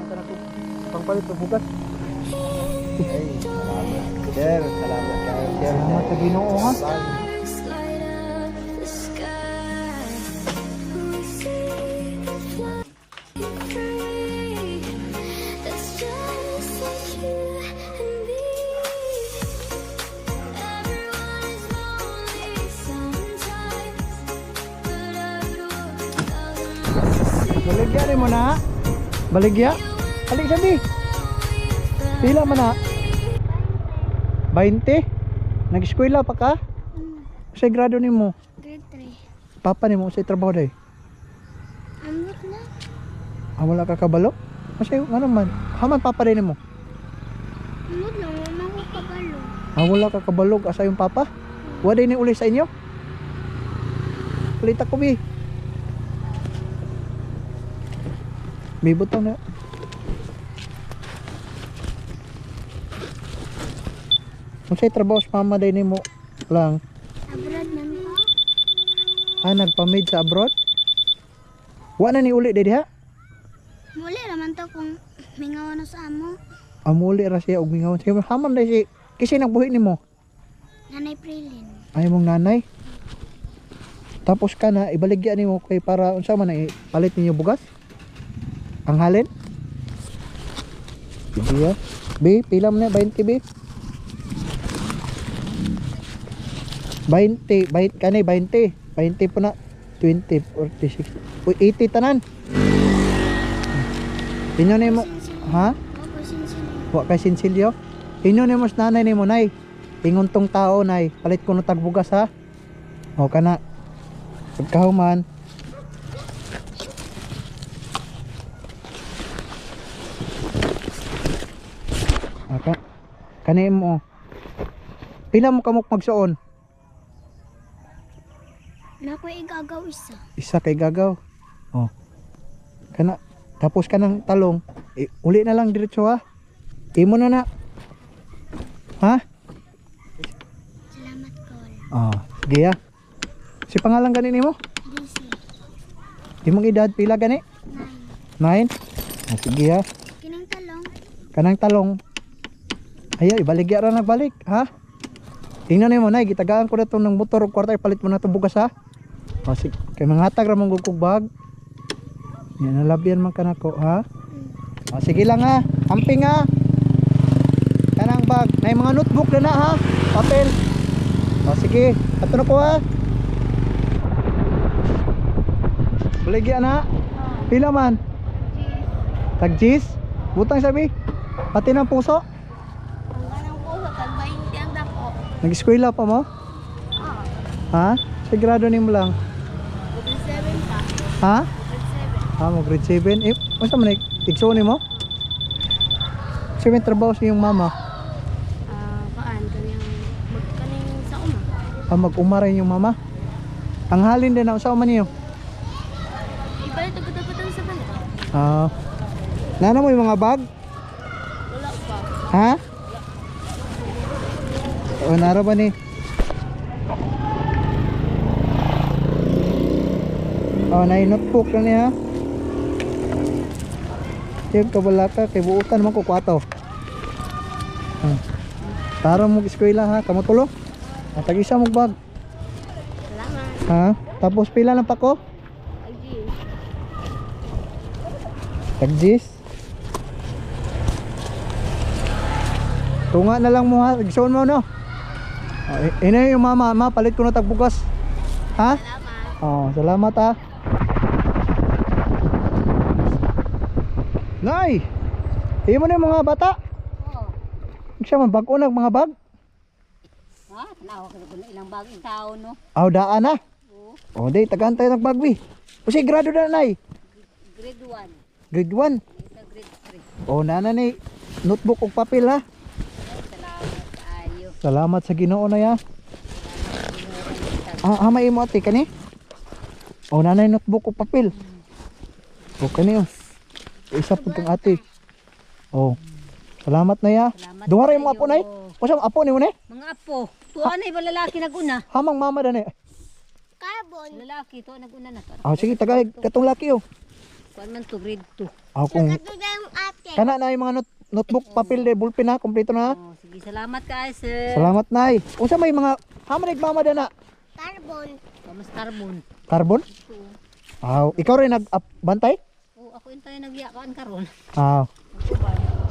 tagaan ka na ko. Pangpalit ng bugas. Ay, salamat. Sir, salamat kayo, sir. Salamat sa Ginoo ha. Baligya rin mo na. Baligya. Alik sabi. Pila man na? 20? Nag-eskwela pa ka? Sa grado ni mo? Grade 3. Papa ni mo sa trabaho day? Ambot na. Ah, wala ka kabalo? Kasi ano man, haman papa rin mo? Ambot na. Mama ko kabalo. Ah, wala ka kabalog asa yung papa? Wala ni uli sa inyo? Ulit ako bi. May butang na. Kung sa'y trabaho sa mama day ni mo lang, Abroad na mo. ah, nagpamid sa abroad? Wala na ni uli day diha? Muli naman to kung mingaw na sa amo. Amuli ra siya og mingaw. Sige, haman day si kasi nagbuhi nimo. Nanay Prilin. ay mong nanay tapos ka na ibaligya nimo kay para unsa man na palit ninyo bugas ang halin sige ya B pila man na 20 B 20 20 kanay 20 20 po na 20 46 Uy, 80 tanan inyo nimo ha Ako sinsin. Wa kay sinsilyo. Inyo ni mas nanay ni mo nay. Ingon tong tao nay, palit ko no tagbugas ha. O kana. Pagkahuman. Aka. Kani mo. Pila mo kamok magsuon? Na ko igagaw isa. Isa kay gagaw. Oh. Kana tapos ka ng talong. Eh, uli na lang diretso ha. Imo na na. Ha? Salamat kol. Ah, sige. Si pangalan gani nimo? DC. Imong edad pila gani? Nine. 9. Ah, sige ah. Kining talong. Kanang talong. Ayo, ibaligya ra nagbalik, ha? Tingnan nimo nay, gitagaan ko na to ng motor ug kwarta ipalit mo na to bugas ha. O sige, kay mangatag ra mong gugkog bag. Yan nalabyan man kanako, ha? O sige lang ha. Amping ha. Kanang bag, nay mga notebook na na ha. Papel. O sige, ato na ko ha. Baligya na. Pila man? Tagjis? Butang sabi? Pati ng puso? Ang ganang puso, tag 20 ang dako. Nag-eskwela pa mo? Ah, Ha? Sa grado ni mo lang? Grade 7 pa. Ha? Ha, mo grade 7? Eh, masa man Igso ni mo? Kasi may trabaho sa iyong mama. 7. Ah, kaan kaniyang magkaning sa uma. Ah, mag-umaray yung mama. Ang halin din na sa man niyo. Ibalit ang katapatan sa bala. Ah. nana mo yung mga bag? Wala pa. Ha? O, nara ba ni? Oh, na notebook na niya. Tiyag ka wala ka, kay buutan man ko kwato. Hmm. Tara mo eskwela ha, kamo tulo. Ah, tag-isa mo bag. Salamat. Ha? Tapos pila lang pa ko? Agi. Tagjis. Tunga na lang mo ha, igsoon mo no. Oh, i- ina yung mama, ma palit ko na tagbugas. Ha? Salamat. Oh, salamat ha. Nay! Iyo mo na yung mga bata. Oo. Siya man bag unag mga bag. Ha? Tanawa ka na ilang bagong tao, no? Aw daan na. Oo. Oh, day tagaan tayo ng bagwi. Kasi grado na nay. Grade 1. Grade 1. Isa grade 3. Oh, nana ni notebook ug papel ha. Salamat ayo. Salamat sa Ginoo na ya. Ah, ah may mo ate kani? Oh, nanay notebook ug papel. Oh, kani oh. Isa po kang ate. Oh. Salamat na ya. Salamat Duha ra mo apo nay. kayo. Usa apo ni mo ni? Mga apo. Tuwa na iba lalaki naguna. Hamang mama dani. Carbon. Lalaki, tuwa naguna na. Ah, sige tagay katong laki oh. Kuan man to grade 2. Ah, kung yung Kana na yung mga not- notebook, papel, de, ballpen na, kompleto na. Oh, sige, salamat kay sir. Salamat nay. Unsa may mga hamanig mama na Carbon. Kamas carbon. carbon? Aw, ikaw rin nag-bantay? Oh, ako yung tayo nagyakaan karon. Aw.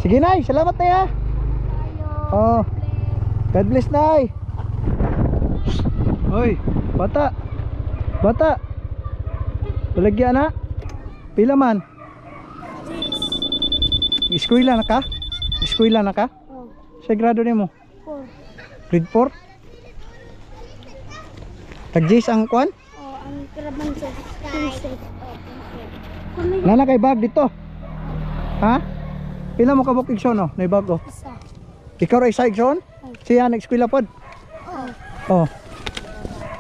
Sige nay, salamat nay ha. Oh. God bless nay. Hoy, bata. Bata. Balagyan na. Pila man? Eskwela na ka? Eskwela na ka? Oh, Sa grado nimo? four. Grade 4? Tag-J's ang kwan? Oh, ang carbon sa sky. Nana kay bag dito. Ha? Pila mo kabuk igsoon no? Nay bag oh. Isa. Ikaw ra isa igsoon? Siya nag-eskwela pod. Oh. Oh.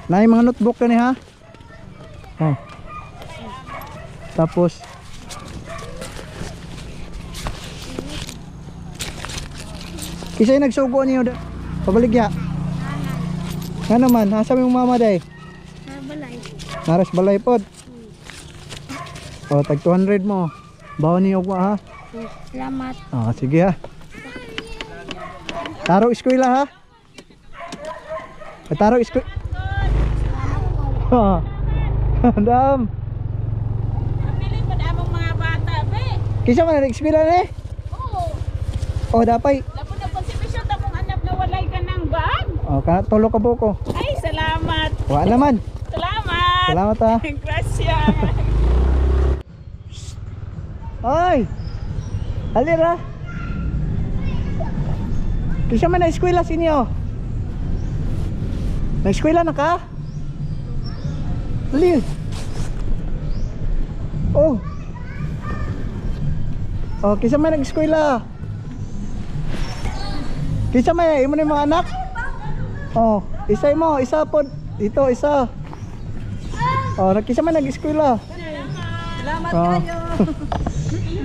Na mga notebook kani ha. Oh. Tapos Kisay nagsugo niyo. Pabaligya. Nga naman, asa mo yung mama day? Nabalay. Naras balay pod. Oh, tag 200 mo. Bawa niyo ko ha. Salamat. Ah, sige ha. Taro eskwela ha. Eh, Taro eskwela. Ha. Dam. Pili pa damong mga bata, be. Kisa man na eskwela ni? Oo. Oh, dapay. Lapo na po si Bishop tamong anak na walay ka ng bag. Oh, kana tulo ka buko. Ay, salamat. Wa naman. Salamat. Salamat ha. Gracias. Oy. Alira. Kisa man na eskwela sa inyo. Na eskwela na ka? Dali. Oh. Oh, kisa man nag-eskwela. Kisa man imo ni mga anak? Oh, isa mo, isa pod. Ito isa. Oh, kisa man nag-eskwela. Salamat Ah.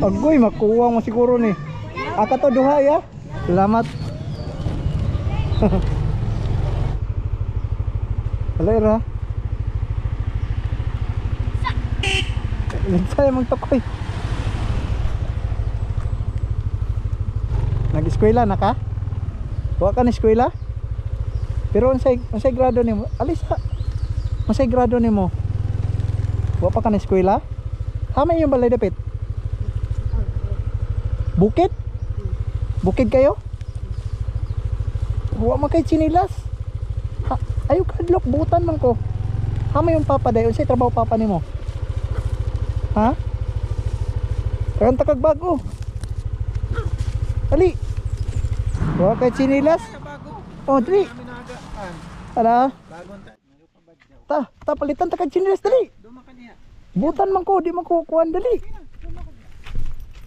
Agoy, makuha mo siguro ni. Aka to duha ya. Salamat. Alera. Nagsaya mong tokoy. Nag-eskwela na ka? Wa ka na eskwela? Pero unsay unsay grado nimo? Alisa. Unsay grado nimo? Wa pa ka na eskwela? Hamay yung balay dapit. Bukid? Bukid kayo? Huwag man kay chinilas. Ha, ayaw kadlok, butan man ko. Hama yung papa dayon, say trabaho papa nimo. Ha? Karon takag bago. Ali. Huwag kay chinilas. Oh, dali. Ala. Ta, ta palitan takag chinilas dali. Butan man ko, di man ko kuan dali.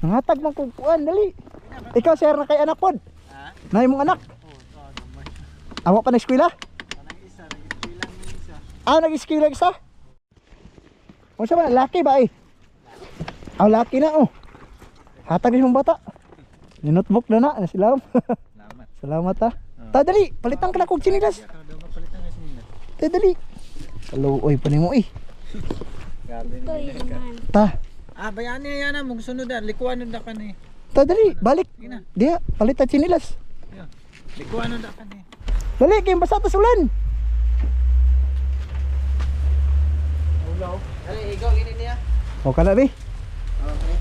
Nangatag man ko kuan dali. Ikaw sir na kay anak pod. Ha? Na imong anak. Awa pa na eskwela? Ah, nag-eskwela isa? O sa ba? Laki ba eh? Ah, laki na oh. Hatag yung bata. Yung notebook na na. Salamat. Salamat ha. Ta, dali, palitan ka na kong sinilas. Ta, dali. Kaluoy pa ni mo eh. Ta, Ah, bayani yan na mong sunod na likuan na ka ni. ta, dali, balik. Diya, palitan sinilas. Likuan na ka ni. Dali, kayong basa tas ulan. Ulo. Dali ikaw ini niya. O ka na, be. Okay.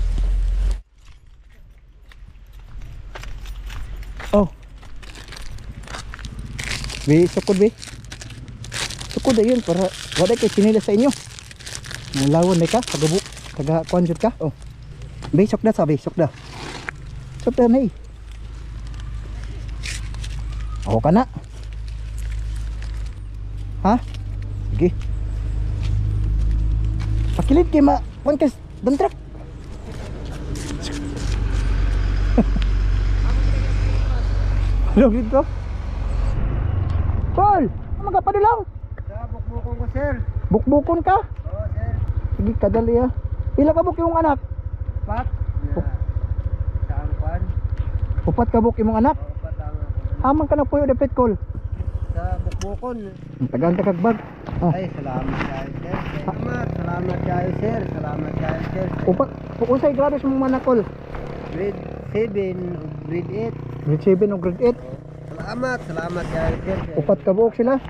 Oh. Be, sukod be. Sukod ayun para wala kay sinila sa inyo. Ang lawon na ka, tagabu, taga konjut ka. Oh. Be, sukda sabi, sukda. Sukda na eh. Ako ka na. Ha? Sige. Pakilid kay ma, kuan ka, dantrak. Hello dito. Paul. Sa bukbukon ko sir. Bukbukon ka. Oh sir. Sige, kadali ah. Pila ka buk yung anak? Pat. Saan pan? Upat ka buk imong anak. Patang ako. Amang ka na puyo dapit kol. Sa bukbukon. Tagaan takag bag. Oh. Ay, salamat kayo sir. Salamat. Salamat kayo sir. Salamat kayo sir. Upat, usay grados mong manakol. Grade 7, grade 8. Grade 7 o grade 8. Salamat, salamat kay sir. Upat ka buok sila.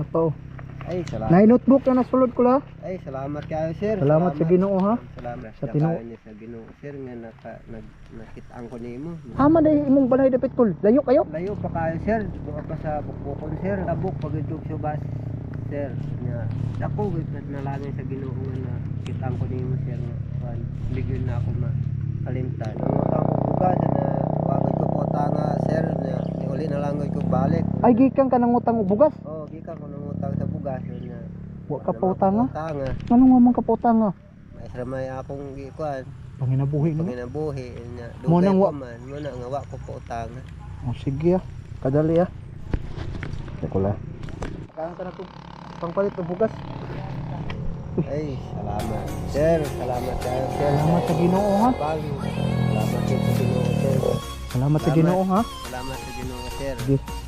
Sir. Napaw. Ay, salamat. Nay notebook na nasulod ko la. Ay, salamat kayo, sir. Salamat sa Ginoo ha. Salamat Sa Ginoo. Sa Ginoo, sir, nga naka, nag, nakitaan ko nimo. Hama na imong balay dapit kol. Layo kayo. Layo pa kayo, sir. Buka pa sa bukbukon, sir. Tabuk pagidog sa bus, sir. Nga, ako, gid nalangin sa Ginoo nga na kitaan ko nimo, sir. Nga, bigyan na ako makalimtan. Ang utang ko bugas na wagod ko po tanga, sir. Na, uli na lang ko balik. Ay gikan ka nang utang bugas. Oh, gikan ko nang utang sa bugas. Nga, Wa ka pa utang ha. Tanga. Anong mamang ka pa utang ha? May ramay akong gikuan. Panginabuhi mo. Panginabuhi niya. Mo nang wa- man. Mo na nga wa ko po utang. Oh sige ah. Kadali ah. Teko la. Kaan ka na to. Pangpalit og bugas. Ay, salamat. Sir, salamat kayo, sir. Salamat sa Ginoo ha. Bang. Salamat sa. Salamat. Ginoo ha. Salamat sa Ginoo, sir. Sige.